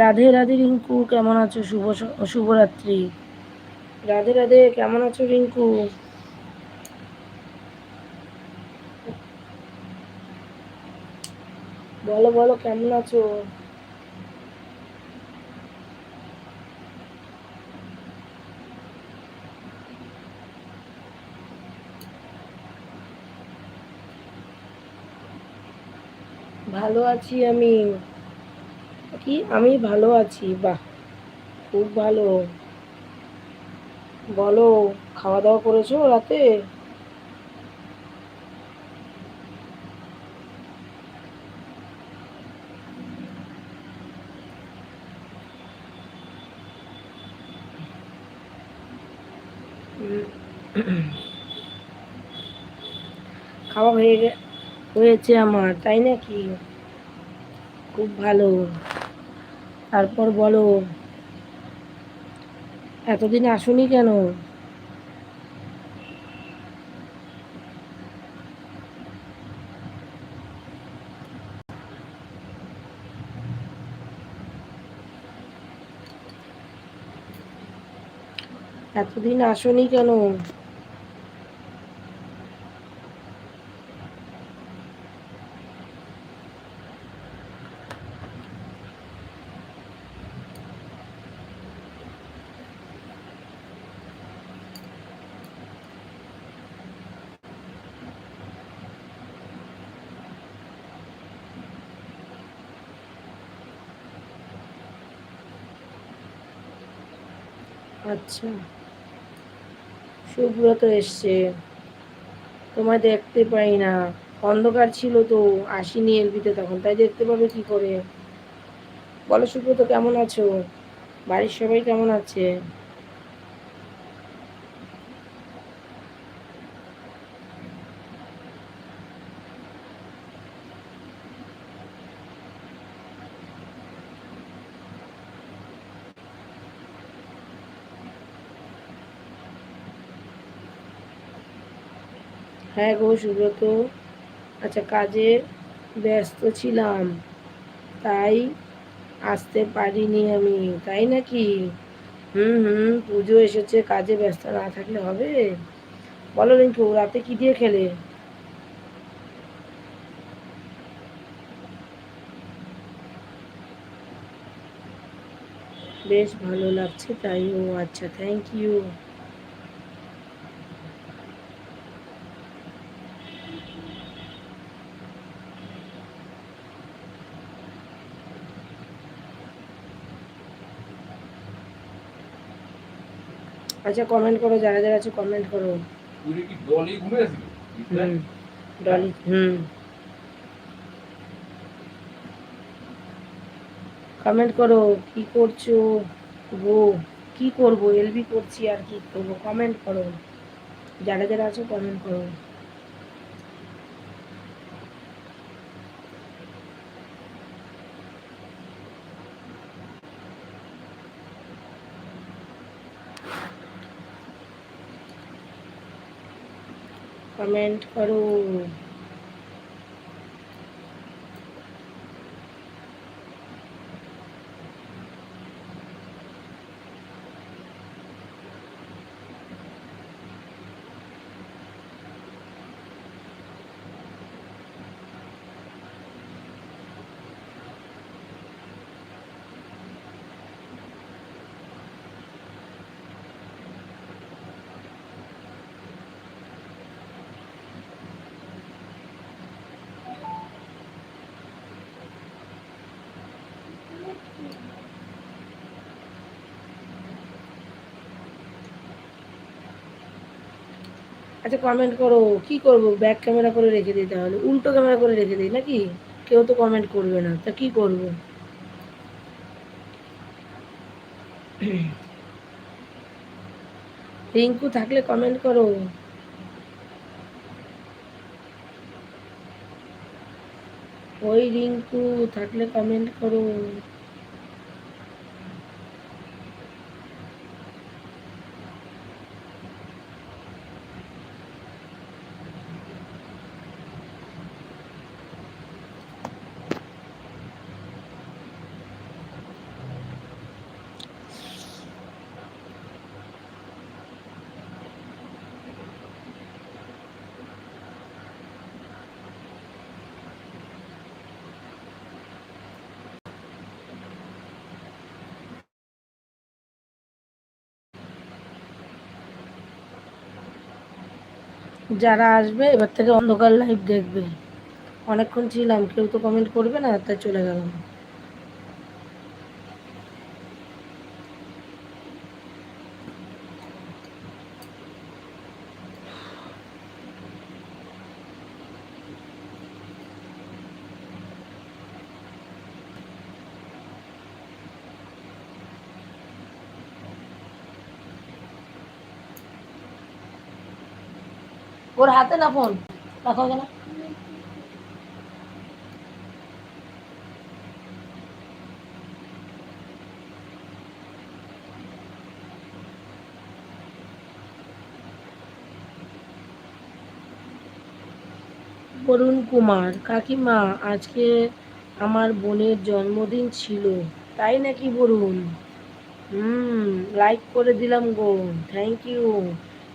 রাধে রাধে রিঙ্কু, কেমন আছো? শুভ শুভরাত্রি। রাধে রাধে, কেমন আছো রিঙ্কু? বলো বলো, কেমন আছো? ভালো আছি আমি। কি? আমি ভালো আছি। বাহ, খুব ভালো। বলো খাওয়া দাওয়া করেছ রাতে? খাওয়া হয়ে হয়েছে আমার, তাই নাকি? খুব ভালো। তারপর বলো এতদিন আসুনি কেন? এতদিন আসনি কেন? আচ্ছা। সুব্রত এসছে। তোমায় দেখতে পাই না। অন্ধকার ছিল তো, আসিনি এলবিতে তখন। তাই দেখতে পাবে কি করে? বলো সুব্রত, কেমন আছো? বাড়ির সবাই কেমন আছে? হ্যাঁ গো সুব্রত। আচ্ছা কাজে ব্যস্ত ছিলাম, তাই আসতে পারিনি আমি, তাই নাকি? হুম হুম, পুজো এসেছে, কাজে ব্যস্ত না থাকলে হবে? বলো রিঙ্কু রাতে কি দিয়ে খেলে? বেশ ভালো লাগছে, তাই ও আচ্ছা থ্যাংক ইউ আচ্ছা কমেন্ট করো যারা যারা আছে কমেন্ট করো। ডলি হুম কমেন্ট করো কি করছ? গো কি করব? এলবি করছি আর কি করব? কমেন্ট করো। যারা যারা আছো কমেন্ট করো। কমেন্ট করো আচ্ছা কমেন্ট করো, কি করব? ব্যাক ক্যামেরা করে রেখে দিই তাহলে। উল্টো ক্যামেরা করে রেখে দিই নাকি? কেউ তো কমেন্ট করবে না। তা কি করব? রিঙ্কু থাকলে কমেন্ট করো। ওই রিঙ্কু থাকলে কমেন্ট করো। যারা আসবে, এবার থেকে অন্ধকার লাইভ দেখবে। অনেকক্ষণ ছিলাম, কেউ তো কমেন্ট করবে না, তাই চলে গেলাম। ওর হাতে না ফোন? রাখো কেন বরুণ কুমার, কাকিমা, আজকে আমার বোনের জন্মদিন ছিল, তাই নাকি বরুণ? হুম লাইক করে দিলাম গো থ্যাংক ইউ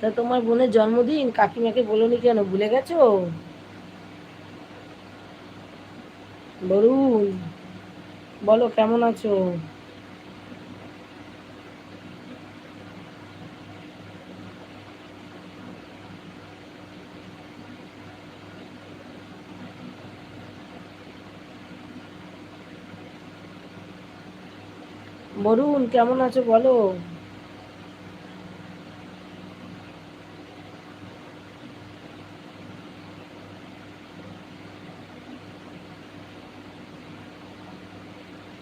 তা তোমার বোনের জন্মদিন? কাকিমাকে বলোনি কেন? ভুলে গেছো? বরুণ, বলো কেমন আছো? বরুণ, কেমন আছো বলো?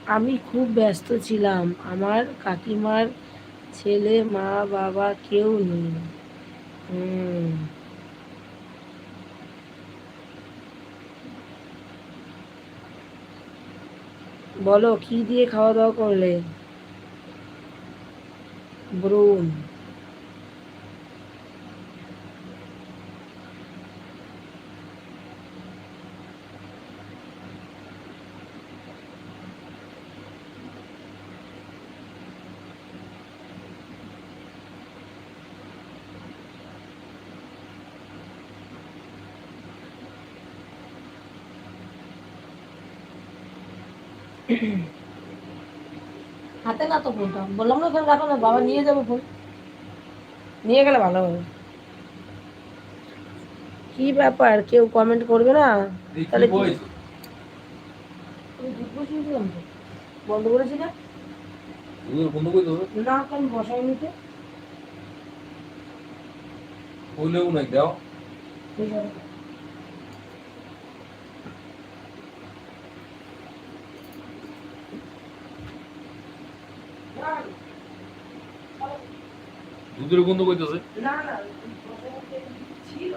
আমি খুব ব্যস্ত ছিলাম। আমার কাকিমার ছেলে, মা, বাবা কেউ নেই। বলো, কি দিয়ে খাওয়া দাওয়া করলে? ব্রুন হাতে না তো ফোনটা বললাম না ফোন রাখো না বাবা নিয়ে যাব ফোন নিয়ে গেলে ভালো হবে। কি ব্যাপার? কেউ কমেন্ট করবে না? তাহলে বন্ধ করেছি না? বন্ধ করে দেবো? না বসাই নিতে। দাও। ঠিক আছে। দুধের গন্ধ করতেছে না না ছিল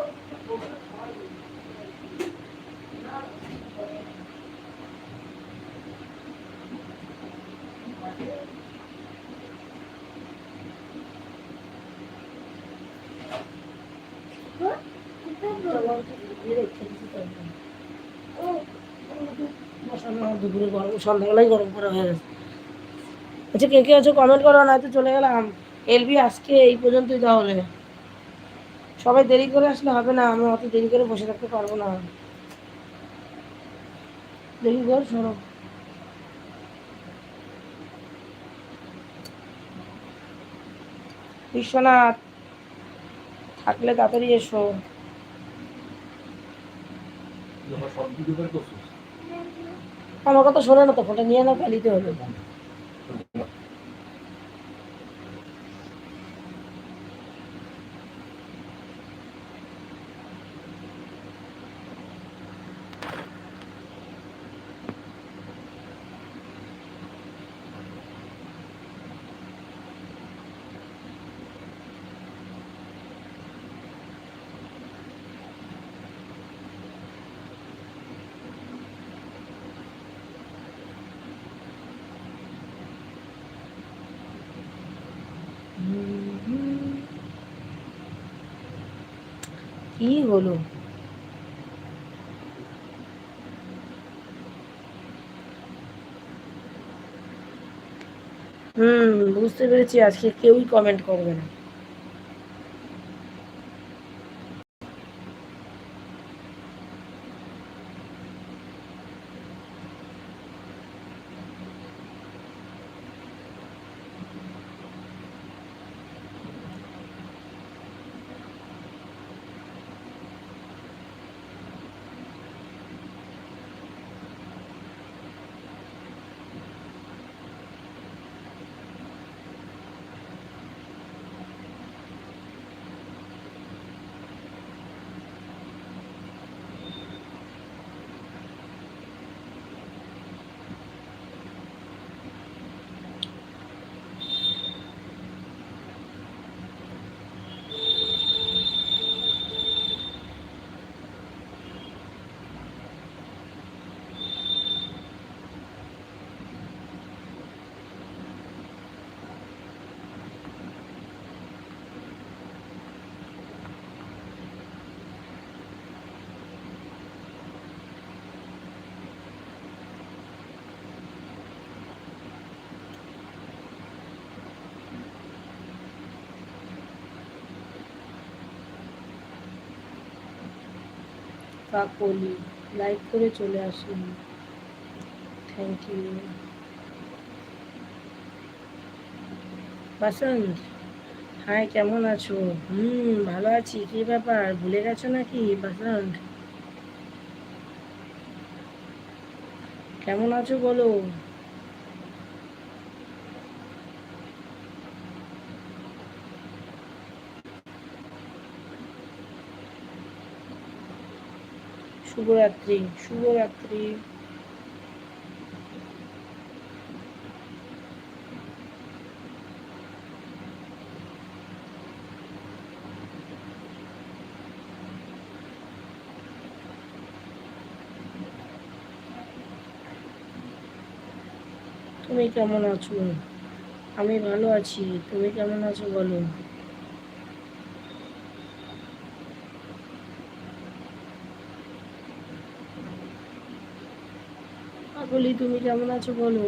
দুপুরে গরম সন্ধ্যাবেলায় গরম করা হয়ে গেছে। আচ্ছা কে কে আছো? কমেন্ট করো না তো চলে গেলাম। এলবি আজকে এই পর্যন্তই তাহলে। সবাই দেরি করে আসলে হবে না আমি অত দেরি করে বসে থাকতে পারব না। দেরি কর সরো। বিশ্বনাথ থাকলে তাড়াতাড়ি এসো। আমার কথা শোনে না তো ফোনটা নিয়ে না পালিতে হবে। কি হলো? হুম বুঝতে পেরেছি আজকে কেউই কমেন্ট করবে না। কাকলি লাইক করে চলে আসুন। থ্যাংক ইউ বাসন্ত হাই কেমন আছো? হুম, ভালো আছি। কি ব্যাপার? ভুলে গেছো নাকি, বাসন্ত? কেমন আছো বলো? শুভরাত্রি শুভরাত্রি। তুমি কেমন আছো? আমি ভালো আছি তুমি কেমন আছো বলো? কাকলি তুমি কেমন আছো বলো?